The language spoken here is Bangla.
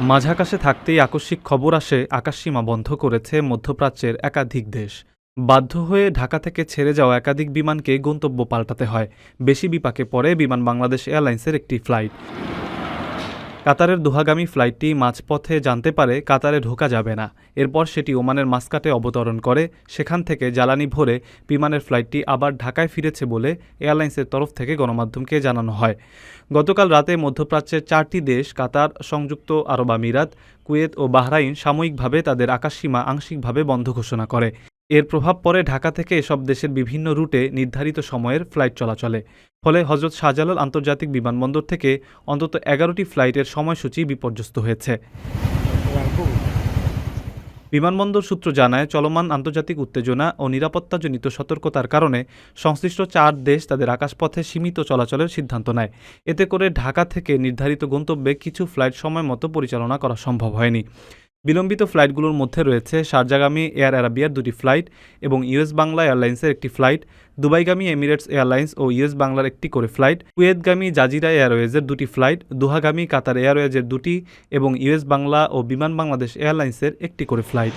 মাঝাকাশে থাকতেই আকস্মিক খবর আসে আকাশসীমা বন্ধ করেছে মধ্যপ্রাচ্যের একাধিক দেশ। বাধ্য হয়ে ঢাকা থেকে ছেড়ে যাওয়া একাধিক বিমানকে গন্তব্য পাল্টাতে হয়। বেশি বিপাকে পড়ে বিমান বাংলাদেশ এয়ারলাইন্সের একটি ফ্লাইট। কাতারের দোহাগামী ফ্লাইটটি মাঝপথে জানতে পারে কাতারে ঢোকা যাবে না। এরপর সেটি ওমানের মাস্কাটে অবতরণ করে। সেখান থেকে জ্বালানি ভরে বিমানের ফ্লাইটটি আবার ঢাকায় ফিরেছে বলে এয়ারলাইন্সের তরফ থেকে গণমাধ্যমকে জানানো হয়। গতকাল রাতে মধ্যপ্রাচ্যের চারটি দেশ, কাতার, সংযুক্ত আরব আমিরাত, কুয়েত ও বাহরাইন সাময়িকভাবে তাদের আকাশসীমা আংশিকভাবে বন্ধ ঘোষণা করে। এর প্রভাব পড়ে ঢাকা থেকে এসব দেশের বিভিন্ন রুটে নির্ধারিত সময়ের ফ্লাইট চলাচলে। ফলে হজরত শাহজালাল আন্তর্জাতিক বিমানবন্দর থেকে অন্তত এগারোটি ফ্লাইটের সময়সূচি বিপর্যস্ত হয়েছে। বিমানবন্দর সূত্র জানায়, চলমান আন্তর্জাতিক উত্তেজনা ও নিরাপত্তাজনিত সতর্কতার কারণে সংশ্লিষ্ট চার দেশ তাদের আকাশপথে সীমিত চলাচলের সিদ্ধান্ত নেয়। এতে করে ঢাকা থেকে নির্ধারিত গন্তব্যে কিছু ফ্লাইট সময় মতো পরিচালনা করা সম্ভব হয়নি। বিলম্বিত ফ্লাইটগুলোর মধ্যে রয়েছে সারজাগামী এয়ার অ্যারাবিয়ার দুটি ফ্লাইট এবং ইউএস বাংলা এয়ারলাইন্সের একটি ফ্লাইট, দুবাইগামী এমিরেটস এয়ারলাইন্স ও ইউএস বাংলার একটি করে ফ্লাইট, কুয়েতগামী জাজিরা এয়ারওয়েজের দুটি ফ্লাইট, দুহাগামী কাতার এয়ারওয়েজের দুটি এবং ইউএস বাংলা ও বিমান বাংলাদেশ এয়ারলাইন্সের একটি করে ফ্লাইট।